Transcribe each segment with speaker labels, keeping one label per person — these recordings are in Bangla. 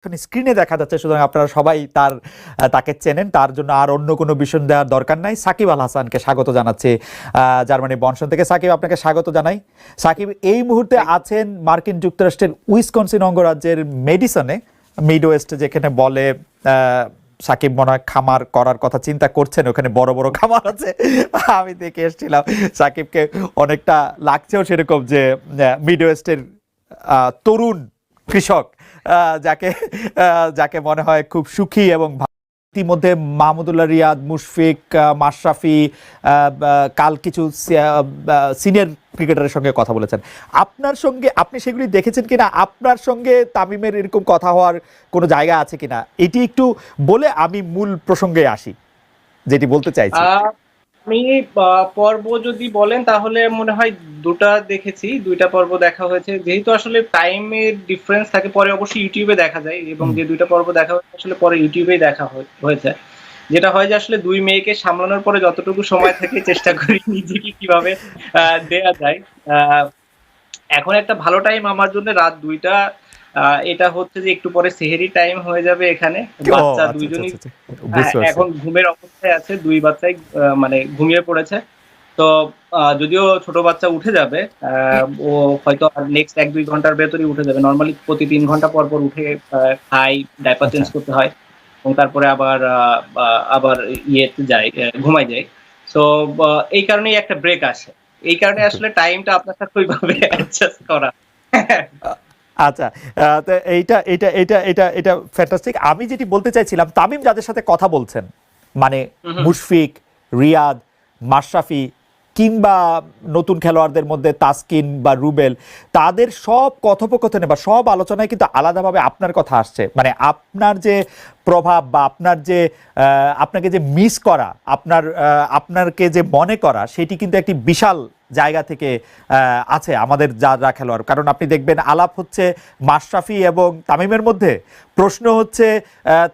Speaker 1: এখন স্ক্রিনে দেখা যাচ্ছে সুতরাং আপনারা সবাই তার তাকে চেনেন। তার জন্য আর অন্য কোনো বিষয় দেওয়ার দরকার নাই। সাকিব আল হাসানকে স্বাগত জানাচ্ছে জার্মানি বনসন থেকে। সাকিব আপনাকে স্বাগত জানাই। সাকিব এই মুহূর্তে আছেন মার্কিন যুক্তরাষ্ট্রের উইসকনসিন অঙ্গরাজ্যের মেডিসনে মিড ওয়েস্ট যেখানে বলে সাকিব মনে হয় খামার করার কথা চিন্তা করছেন ওখানে বড় বড় খামার আছে। আমি দেখে এসেছিলাম সাকিবকে অনেকটা লাগছেও সেরকম যে মিড ওয়েস্টের তরুণ কৃষক। যাকে যাকে মনে হয় খুব সুখী এবং ইতিমধ্যে মাহমুদুল্লাহ রিয়াদ, মুশফিক মাশরাফি কাল কিছু সিনিয়র ক্রিকেটারের সঙ্গে কথা বলেছেন। আপনার সঙ্গে, আপনি সেগুলি দেখেছেন কিনা? আপনার সঙ্গে তামিমের এরকম কথা হওয়ার কোনো জায়গা আছে কিনা? এটি একটু বলে আমি মূল প্রসঙ্গে আসি, যেটি বলতে চাইছি।
Speaker 2: আমি পর্ব যদি বলেন তাহলে মনে হয় দুটা দেখেছি দুইটা পর্ব দেখা হয়েছে। যেহেতু আসলে টাইমের ডিফারেন্স থাকে পরে অবশ্যই ইউটিউবে দেখা যায় এবং যে দুইটা পর্ব দেখা হয়েছে আসলে পরে ইউটিউবেই দেখা হয়ে- হয়েছে। যেটা হয় যে আসলে দুই মেয়েকে সামলানোর পরে যতটুকু সময় থাকে চেষ্টা করি নিজেকে কীভাবে আহ, দেয়া যায়। আহ, এখন একটা ভালো টাইম আমার জন্য রাত দুইটা এটা হচ্ছে যে একটু পরে সেহেরি টাইম হয়ে যাবে এখানে। বাচ্চা
Speaker 1: আচ্ছা,
Speaker 2: দুইজনই
Speaker 1: আচ্ছা, আচ্ছা,
Speaker 2: হ্যাঁ। এখন ঘুমের অবস্থায় আছে দুই বাচ্চাই মানে ঘুমিয়ে পড়েছে। তো যদিও ছোট বাচ্চা উঠে যাবে ও হয়তো নেক্সট এক দুই ঘণ্টার ভেতরেই উঠে যাবে। নর্মালি প্রতি তিন ঘণ্টা পর পর উঠে খাই ডাইপার চেঞ্জ
Speaker 1: আচ্ছা।
Speaker 2: করতে হয় এবং তারপরে আবার আবার ইয়েতে যায় ঘুমাই যায়। তো এই কারণেই একটা ব্রেক আসে। এই কারণে আসলে টাইমটা আপনার সাথে ওইভাবে অ্যাডজাস্ট করা।
Speaker 1: আচ্ছা এইটা এটা এটা এটা এটা ফ্যান্টাস্টিক আমি যেটি বলতে চাইছিলাম তামিম যাদের সাথে কথা বলছেন মানে। মুশফিক রিয়াদ মাশরাফি কিংবা নতুন খেলোয়াড়দের মধ্যে তাসকিন বা রুবেল তাদের সব কথোপকথনে বা সব আলোচনায় কিন্তু আলাদাভাবে আপনার কথা আসছে মানে আপনার যে প্রভাব বা আপনার যে আপনাকে যে মিস করা আপনার আহ, আপনারকে যে মনে করা সেটি কিন্তু একটি বিশাল জায়গা থেকে আছে আমাদের যারা খেলোয়াড়। কারণ আপনি দেখবেন আলাপ হচ্ছে মাশরাফি এবং তামিমের মধ্যে। প্রশ্ন হচ্ছে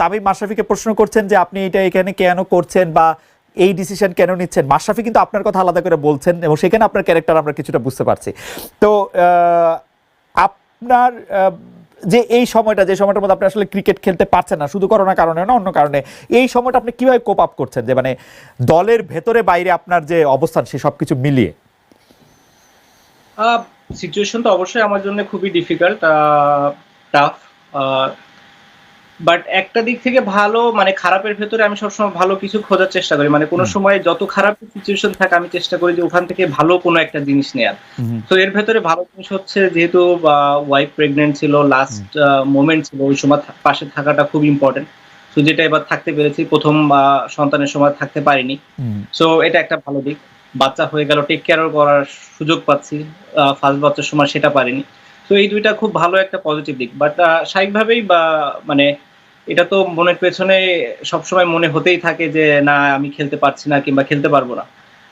Speaker 1: তামিম মাশরাফিকে প্রশ্ন করছেন যে আপনি এটা এখানে কেন করছেন বা এই ডিসিশন কেন নিচ্ছেন? মাশরাফি কিন্তু আপনার কথা আলাদা করে বলছেন এবং সেখানে আপনার ক্যারেক্টার আমরা কিছুটা বুঝতে পারছি। তো আপনার যে এই সময়টা, যে সময়টার মধ্যে আপনি আসলে ক্রিকেট খেলতে পারছেন না, শুধু করোনা কারণে না, অন্য কারণে, এই সময়টা আপনি কীভাবে কোপ আপ করছেন? যে মানে দলের ভেতরে বাইরে আপনার যে অবস্থান, সে সব কিছু মিলিয়ে।
Speaker 2: সিচুয়েশন তো অবশ্যই আমার জন্য খুবই ডিফিকাল্ট টাফ বাট একটা দিক থেকে ভালো মানে খারাপের ভেতরে আমি সবসময় ভালো কিছু খোঁজার চেষ্টা করি। মানে কোনো সময় যত খারাপ সিচুয়েশন থাকে আমি চেষ্টা করি যে ওখান থেকে ভালো কোনো একটা জিনিস নেয়ার। তো এর ভেতরে ভালো জিনিস হচ্ছে যেহেতু ওয়াইফ প্রেগনেন্ট ছিল লাস্ট মোমেন্ট ছিল ওই সময় পাশে থাকাটা খুব ইম্পর্টেন্ট তো যেটা এবার থাকতে পেরেছি প্রথম সন্তানের সময় থাকতে পারিনি। সো এটা একটা ভালো দিক। বাচ্চা হয়ে গেল টেক কেয়ারও করার সুযোগ পাচ্ছি ফার্স্ট বাচ্চার সময় সেটা পারিনি। তো এই দুইটা খুব ভালো একটা পজিটিভ দিক। বাট স্বাভাবিকভাবেই বা মানে এটা তো মনের পেছনে সবসময় মনে হতেই থাকে যে না আমি খেলতে পারছি না কিংবা খেলতে পারব না।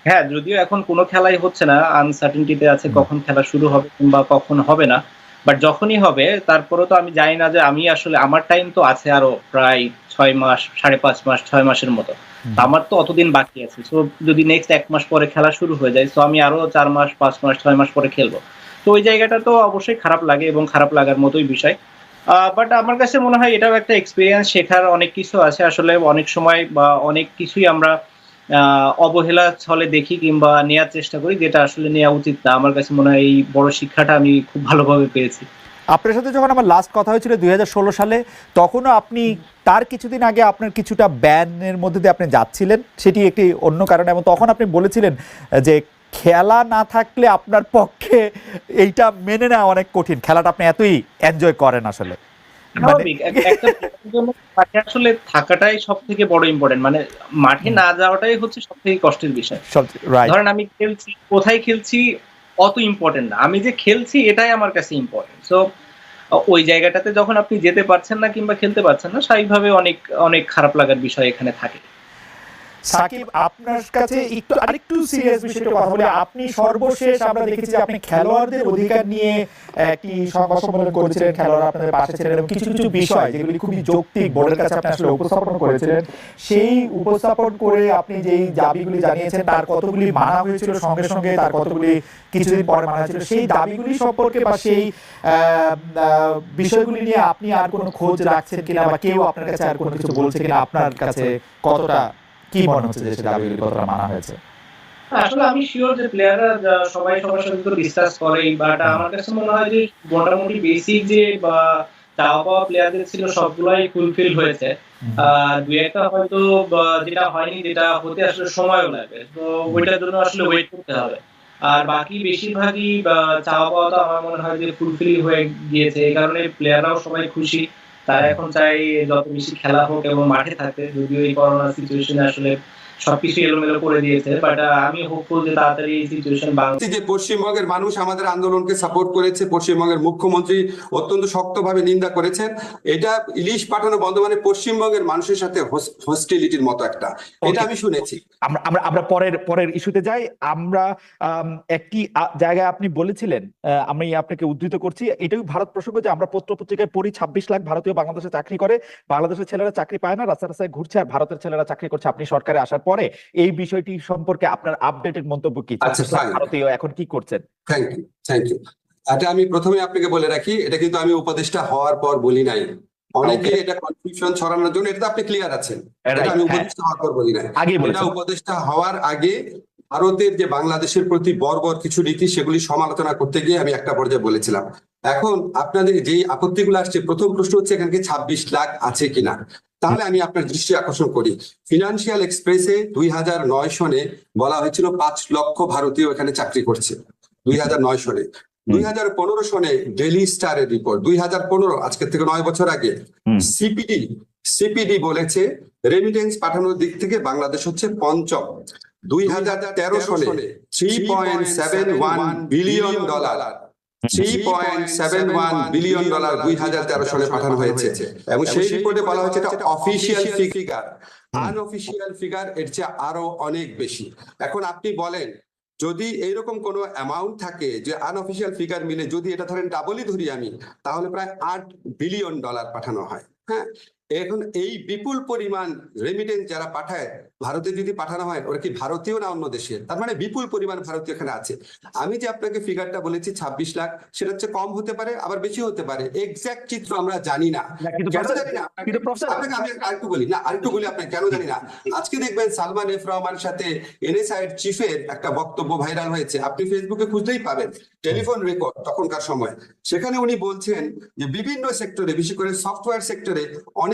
Speaker 2: হ্যাঁ যদিও এখন কোনো খেলাই হচ্ছে না আনসার্টিনটিতে আছে কখন খেলা শুরু হবে কিংবা কখন হবে না। বাট যখনই হবে তারপরেও তো আমি জানি না যে আমি আসলে আমার টাইম তো আছে আরও প্রায় ছয় মাস সাড়ে পাঁচ মাস ছয় মাসের মতো। আমার তো অতদিন বাকি আছে। সো যদি নেক্সট এক মাস পরে খেলা শুরু হয়ে যায় তো আমি আরও চার মাস পাঁচ মাস ছয় মাস পরে খেলব। তো ওই জায়গাটা তো অবশ্যই খারাপ লাগে এবং খারাপ লাগার মতোই বিষয়। বাট আমার কাছে মনে হয় এটাও একটা এক্সপিরিয়েন্স শেখার অনেক কিছু আছে। আসলে অনেক সময় বা অনেক কিছুই আমরা অবহেলা ছলে দেখি কিংবা নেওয়ার চেষ্টা করি, যেটা আসলে নেওয়া উচিত না। আমার কাছে মনে হয় এই বড় শিক্ষাটা আমি খুব ভালোভাবে পেয়েছি।
Speaker 1: আপনার সাথে যখন আমার লাস্ট কথা হয়েছিল দু হাজার ষোলো সালে, তখনও আপনি তার কিছুদিন আগে আপনার কিছুটা ব্যানের মধ্যে দিয়ে আপনি যাচ্ছিলেন, সেটি একটি অন্য কারণে। এবং তখন আপনি বলেছিলেন যে খেলা না থাকলে আপনার পক্ষে এইটা মেনে নেওয়া অনেক কঠিন। খেলাটা আপনি এতই এনজয় করেন আসলে।
Speaker 2: স্বাভাবিক। মাঠে আসলে থাকাটাই সব থেকে বড় ইম্পর্টেন্ট মানে মাঠে না যাওয়াটাই হচ্ছে সব থেকে কষ্টের বিষয়। ধরেন আমি খেলছি কোথায় খেলছি অত ইম্পর্টেন্ট না। আমি যে খেলছি এটাই আমার কাছে ইম্পর্টেন্ট সো ওই জায়গাটাতে যখন আপনি যেতে পারছেন না কিংবা খেলতে পারছেন না স্বাভাবিকভাবে অনেক অনেক খারাপ লাগার বিষয় এখানে থাকে।
Speaker 1: সাকিব, আপনার কাছে একটু আরেকটু সিরিয়াস বিষয়টা কথা বলি। আপনি সর্বশেষ আমরা দেখেছি আপনি খেলোয়াড়দের অধিকার নিয়ে একটি সংবাদ করেছিলেন খেলোয়াড় আপনাদের পাশে ছিলেন এবং কিছু কিছু বিষয় যেগুলি খুবই যৌক্তিক বোর্ডের কাছে আপনি আসলে উপস্থাপন করেছিলেন, সেই উপস্থাপন করে আপনি যেই দাবিগুলি জানিয়েছেন, তার কতগুলি মানা হয়েছিল, সঙ্গে সঙ্গে তার কতগুলি কিছুদিন পরে মানা হয়েছিল, সেই দাবিগুলি সম্পর্কে বা সেই বিষয়গুলি নিয়ে আপনি আর কোনো খোঁজ রাখছেন কিনা বা কেউ আপনার কাছে আর কোনো কিছু বলছে কিনা, আপনার কাছে কতটা কি মনে হচ্ছে যে সেই দাবিগুলি কতটা মানা হয়েছে?
Speaker 2: আসলে আমি শিওর যে প্লেয়াররা সবাই সবার সাথে তো ডিসকাস করেই বাট আমার কাছে মনে হয় যে মোটামুটি বেসিক যে বা চাওয়া পাওয়া প্লেয়ারদের ছিল সবগুলাই ফুলফিল হয়েছে। দুই একটা হয়তো যেটা হয়নি যেটা হতে আসলে সময়ও লাগবে। তো ওইটার জন্য আসলে ওয়েট করতে হবে। আর বাকি বেশিরভাগই চাওয়া পাওয়া তো আমার মনে হয় যে ফুলফিল হয়ে গিয়েছে। এই কারণে প্লেয়াররাও সবাই খুশি। তারা এখন চাই যত বেশি খেলা হোক এবং মাঠে থাকতে, যদিও এই করোনা সিচুয়েশনে আসলে সবকিছু এলোমেলো করে দিয়েছে বাট আমি হোপফুল যে তাড়াতাড়ি এই সিচুয়েশন
Speaker 3: যে পশ্চিমবঙ্গের মানুষ আমাদের আন্দোলনকে সাপোর্ট করেছে পশ্চিমবঙ্গের মুখ্যমন্ত্রী অত্যন্ত শক্তভাবে নিন্দা করেছেন। এটা ইলিশ পাঠানো বন্ধ মানে পশ্চিমবঙ্গের মানুষের সাথে হস্টিলিটির মতো একটা। এটা আমি শুনেছি।
Speaker 1: আমরা আমরা আমরা পরের পরের ইস্যুতে যাই। আমরা আম, একটি জায়গায় আপনি বলেছিলেন আহ, আমি আপনাকে উদ্ধৃত করছি। এটাই ভারত প্রসঙ্গ যে আমরা পত্র পত্রিকায় পড়ি ছাব্বিশ লাখ ভারতীয় বাংলাদেশে চাকরি করে। বাংলাদেশের ছেলেরা চাকরি পায় না রাস্তা রাস্তায় ঘুরছে আর ভারতের ছেলেরা চাকরি করছে। আপনি সরকারে আসার পরে এই বিষয়টি সম্পর্কে আপনার আপডেটেড মন্তব্য কি?
Speaker 3: আচ্ছা,
Speaker 1: 26 লাখ
Speaker 3: fine.
Speaker 1: ভারতীয় এখন কি করছেন?
Speaker 3: থ্যাংক ইউ থ্যাংক ইউ এটা আমি প্রথমে আপনাকে বলে রাখি এটা কিন্তু আমি উপদেষ্টা হওয়ার পর বলি নাই। অনেকে এটা কনফিউশন ছড়ানোর জন্য এটা আপনি ক্লিয়ার আছেন। এটা আমি
Speaker 1: হ্যাঁ।
Speaker 3: উপদেষ্টা হওয়ার পর বলি নাই। এটা উপদেষ্টা হওয়ার আগে ভারতের যে বাংলাদেশের প্রতি বর্বর কিছু নীতি সেগুলি সমালোচনা করতে গিয়ে আমি একটা পর্যায়ে বলেছিলাম। এখন আপনাদের যেই আপত্তিগুলো আসছে প্রথম প্রশ্ন হচ্ছে এখানে ছাব্বিশ লাখ আছে কিনা? তাহলে আমি আপনার দৃষ্টি আকর্ষণ করি। ফিনান্সিয়াল এক্সপ্রেসে দুই হাজার নয় সনে বলা হয়েছিল পাঁচ লক্ষ ভারতীয় এখানে চাকরি করছে। দুই হাজার নয় সনে। দুই হাজার পনেরো সনে ডেলি স্টারের রিপোর্ট দুই হাজার পনেরো আজকের থেকে নয় বছর আগে। সিপিডি সিপিডি বলেছে রেমিটেন্স পাঠানোর দিক থেকে বাংলাদেশ হচ্ছে পঞ্চম। দুই হাজার তেরো সনে three point seven one billion dollar three point seven one billion dollar দুই হাজার তেরো সালে পাঠানো হয়েছে। এবং সেই রিপোর্টে বলা হয়েছে এটা অফিসিয়াল ফিগার আনঅফিসিয়াল ফিগার এর চেয়ে আরও অনেক বেশি। এখন আপনি বলেন, যদি এইরকম কোনো অ্যামাউন্ট থাকে যে আনঅফিসিয়াল ফিগার মিলে যদি এটা ধরেন ডাবলই ধরি আমি, তাহলে প্রায় আট বিলিয়ন ডলার পাঠানো হয়। হ্যাঁ? এখন এই বিপুল পরিমাণ রেমিটেন্স যারা পাঠায় ভারতে যদি পাঠানো হয় ওরা কি ভারতীয় না অন্য দেশের তার মানে বিপুল পরিমাণ ভারতীয় এখানে আছে। আমি যে আপনাকে ফিগারটা বলেছি ছাব্বিশ লাখ সেটা হচ্ছে কম হতে পারে আবার বেশি হতে পারে। এক্সাক্ট চিত্র আমরা জানি না। কেন জানি না? আপনাকে- আমি আরেকটু বলি। না আরেকটু বলি আপনাকে কেন জানি না? আজকে দেখবেন সালমান এফ রহমানের সাথে এনএসআই চিফের একটা বক্তব্য ভাইরাল হয়েছে। আপনি ফেসবুকে খুঁজলেই পাবেন। টেলিফোন রেকর্ড তখনকার সময়। সেখানে উনি বলছেন যে বিভিন্ন সেক্টরে বিশেষ করে সফটওয়্যার সেক্টরে অনেক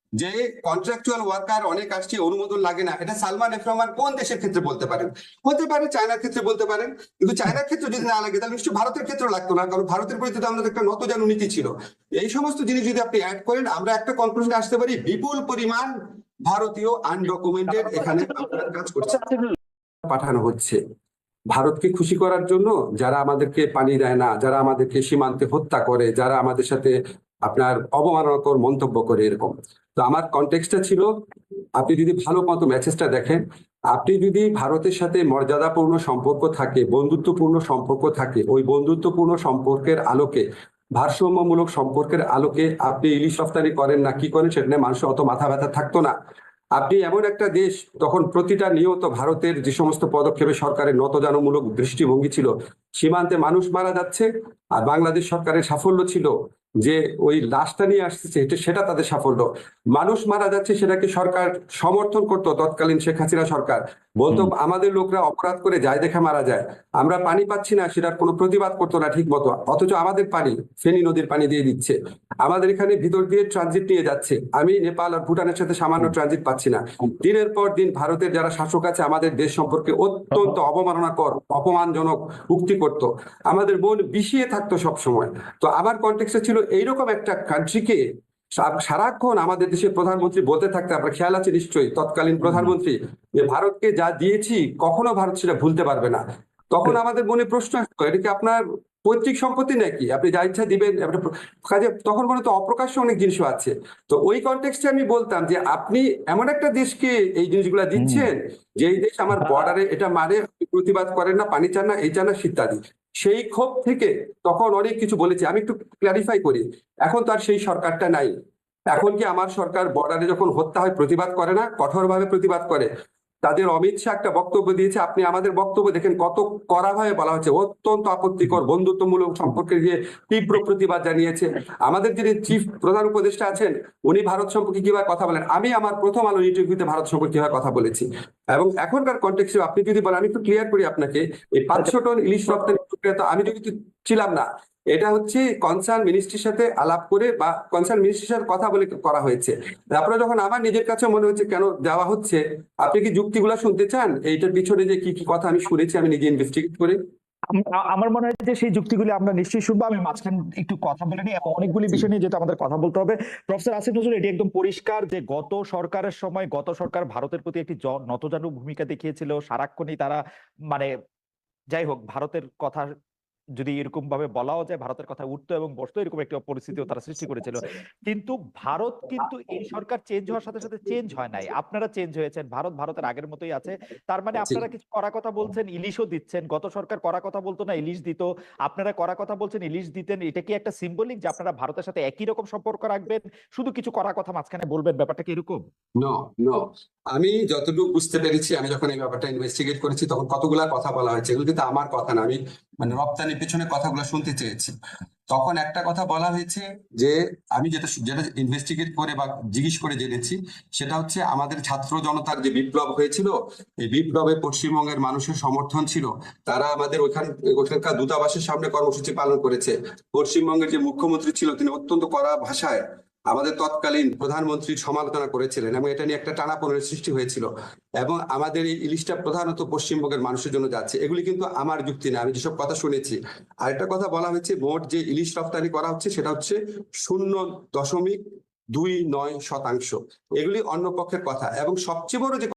Speaker 3: যে কন্ট্রাকচুয়াল ওয়ার্কার অনেক আসছে, অনুমোদন লাগে না। এটা সালমান এফ রহমান কোন দেশের ক্ষেত্রে বলতে পারেন? হতে পারে চায়নার ক্ষেত্রে বলতে পারেন, কিন্তু চায়নার ক্ষেত্রে যদি না লাগে, তাহলে নিশ্চয়ই ভারতের ক্ষেত্রে লাগতো না, কারণ ভারতের প্রতি তো আমাদের একটা নতজানু নীতি ছিল। এই সমস্ত জিনিস যদি আপনি অ্যাড করেন, আমরা একটা কনক্লুশনে আসতে পারি, বিপুল পরিমাণ ভারতীয় আনডকুমেন্টেড এখানে কাজ করছে। পাঠানো হচ্ছে। ভারতকে খুশি করার জন্য যারা আমাদেরকে পানি দেয় না, যারা আমাদেরকে সীমান্তে হত্যা করে, যারা আমাদের সাথে আপনার অবমাননাকর মন্তব্য করে এরকম। তো আমার কনটেক্সটটা ছিল, আপনি যদি ভালো মতো মেসেজটা দেখেন, আপনি যদি ভারতের সাথে মর্যাদাপূর্ণ সম্পর্ক থাকে, বন্ধুত্বপূর্ণ সম্পর্ক থাকে, ওই বন্ধুত্বপূর্ণ সম্পর্কের আলোকে, ভারসাম্যমূলক সম্পর্কের আলোকে আপনি ইলিশ রফতানি করেন না, কি করেন সেটা নিয়ে মানুষের অত মাথা ব্যথা থাকতো না। আপনি এমন একটা দেশ, তখন প্রতিটা নিয়ত ভারতের যে সমস্ত পদক্ষেপে সরকারের নতজানমূলক দৃষ্টিভঙ্গি ছিল, সীমান্তে মানুষ মারা যাচ্ছে, আর বাংলাদেশ সরকারের সাফল্য ছিল। যে ওই লাশটা নিয়ে আসতেছে সেটা তাদের সাফল্য। মানুষ মারা যাচ্ছে সেটাকে সরকার সমর্থন করতো, তৎকালীন শেখ হাসিনা সরকার। বলতো আমাদের লোকরা অপরাধ করে যায় দেখে মারা যায়। আমরা পানি পাচ্ছি না সেটার কোনো প্রতিবাদ করতো না ঠিক মতো। অথচ আমাদের পানি ফেনী নদীর পানি দিয়ে দিচ্ছে। আমাদের এখানে ভিতর দিয়ে ট্রানজিট নিয়ে যাচ্ছে। আমি নেপাল আর ভুটানের সাথে সামান্য ট্রানজিট পাচ্ছি না। দিনের পর দিন ভারতের যারা শাসক আছে আমাদের দেশ সম্পর্কে অত্যন্ত অবমাননাকর অপমানজনক উক্তি করত। আমাদের মন বিষিয়ে থাকতো সব সময় তো আমার কন্টেক্সটে ছিল এইরকম একটা কান্ট্রিকে সারাক্ষণ আমাদের দেশের প্রধানমন্ত্রী বলতে থাকতে আপনার খেয়াল আছে নিশ্চয়ই? তৎকালীন প্রধানমন্ত্রী যে ভারতকে যা দিয়েছি কখনো ভারত সেটা ভুলতে পারবে না। তখন আমাদের মনে প্রশ্ন আসতো এটা কি আপনার পৈতৃক সম্পত্তি নাকি? আপনি যা ইচ্ছা দিবেন কাজে তখন মনে তো অপ্রকাশ্য অনেক জিনিসও আছে। তো ওই কনটেক্সটে আমি বলতাম যে আপনি এমন একটা দেশকে এই জিনিসগুলা দিচ্ছেন যে এই দেশ আমার বর্ডারে এটা মানে প্রতিবাদ করেন না পানি চান না এই চান না ইত্যাদি সেই ক্ষোভ থেকে তখন অনেক কিছু বলেছে। আমি একটু ক্ল্যারিফাই করি, এখন তার সেই সরকারটা নাই। এখন কি আমার সরকার বর্ডারে যখন হত্যা হয়, প্রতিবাদ করে না? কঠোরভাবে প্রতিবাদ করে। তাদের অমিত শাহ একটা বক্তব্য দিয়েছে আপনি আমাদের বক্তব্য দেখেন কত কড়াভাবে বলা হচ্ছে অত্যন্ত আপত্তিকর বন্ধুত্বমূলক সম্পর্কে গিয়ে তীব্র প্রতিবাদ জানিয়েছে। আমাদের যিনি চিফ প্রধান উপদেষ্টা আছেন উনি ভারত সম্পর্কে কীভাবে কথা বলেন? আমি আমার প্রথম আলো ইন্টারভিউতে ভারত সম্পর্কে কীভাবে কথা বলেছি। এবং এখনকার কন্টেক্সে আপনি যদি বলেন আমি একটু ক্লিয়ার করি আপনাকে এই পাঁচশো টন ইলিশ রপ্তানি প্রক্রিয়া তো আমি যদি ছিলাম না এটা হচ্ছে কনসার্ন মিনিস্ট্রির সাথে আলাপ করে বা কনসার্ন মিনিস্ট্রির সাথে কথা বলে করা হয়েছে। তারপরে যখন আমার নিজের কাছে মনে হচ্ছে কেন দেওয়া হচ্ছে আপনি কি যুক্তিগুলো শুনতে চান? এইটার পিছনে যে কি কি কথা আমি শুনেছি আমি নিজে ইনভেস্টিগেট করে।
Speaker 1: আমার মনে হয় যে সেই যুক্তিগুলি আমরা নিশ্চয়ই শুনব। আমি মাঝখানে একটু কথা বলে নিই এবং অনেকগুলি বিষয় নিয়ে যেহেতু আমাদের কথা বলতে হবে। প্রফেসর আসিফ নজরুল এটি একদম পরিষ্কার যে গত সরকারের সময় গত সরকার ভারতের প্রতি একটি নতজানু ভূমিকা দেখিয়েছিল। সারাক্ষণই তারা মানে যাই হোক ভারতের কথা যদি এরকম ভাবে বলাও যায় ভারতের কথা উঠতো এবং বসতো এরকম একটা পরিস্থিতিও তারা সৃষ্টি করেছিল। কিন্তু ভারত কিন্তু এই সরকার চেঞ্জ হওয়ার সাথে সাথে চেঞ্জ হয় নাই। আপনারা চেঞ্জ হয়েছেন ভারত ভারতের আগের মতোই আছে। তার মানে আপনারা কিছু করা কথা বলছেন ইলিশও দিচ্ছেন। গত সরকার করা কথা বলতো না ইলিশ দিত। আপনারা করা কথা বলছেন ইলিশ দিতেন। এটা কি একটা সিম্বলিক যে আপনারা ভারতের সাথে একই রকম সম্পর্ক রাখবেন? শুধু কিছু করা কথা মাঝখানে বলবেন ব্যাপারটা কি এরকম?
Speaker 3: নো নো আমি যতটুকু বুঝতে পেরেছি, আমি যখন এই ব্যাপারটা ইনভেস্টিগেট করেছি, তখন কতগুলা কথা বলা হয়েছে। এগুলো কিন্তু আমার কথা না, আমি মানে রপ্তানির পেছনে কথাগুলো শুনতে চেয়েছি। তখন একটা কথা বলা হয়েছে যে, আমি যেটা যেটা ইনভেস্টিগেট করে বা জিজ্ঞেস করে জেনেছি, সেটা হচ্ছে আমাদের ছাত্র জনতার যে বিপ্লব হয়েছিল, এই বিপ্লবে পশ্চিমবঙ্গের মানুষের সমর্থন ছিল। তারা আমাদের ওইখান ওখানকার দূতাবাসের সামনে কর্মসূচি পালন করেছে। পশ্চিমবঙ্গের যে মুখ্যমন্ত্রী ছিল, তিনি অত্যন্ত কড়া ভাষায় আমাদের তৎকালীন প্রধানমন্ত্রী সমালোচনা করেছিলেন এবং এটা নিয়ে একটা টানাপনের সৃষ্টি হয়েছিল এবং আমাদের এই ইলিশটা প্রধানত পশ্চিমবঙ্গের মানুষের জন্য যাচ্ছে। এগুলি কিন্তু আমার যুক্তি না, আমি যেসব কথা শুনেছি। আর একটা কথা বলা হয়েছে, মোট যে ইলিশ রপ্তানি করা হচ্ছে সেটা হচ্ছে শূন্য দশমিক দুই নয় শতাংশ। এগুলি অন্য পক্ষের কথা এবং সবচেয়ে বড় যে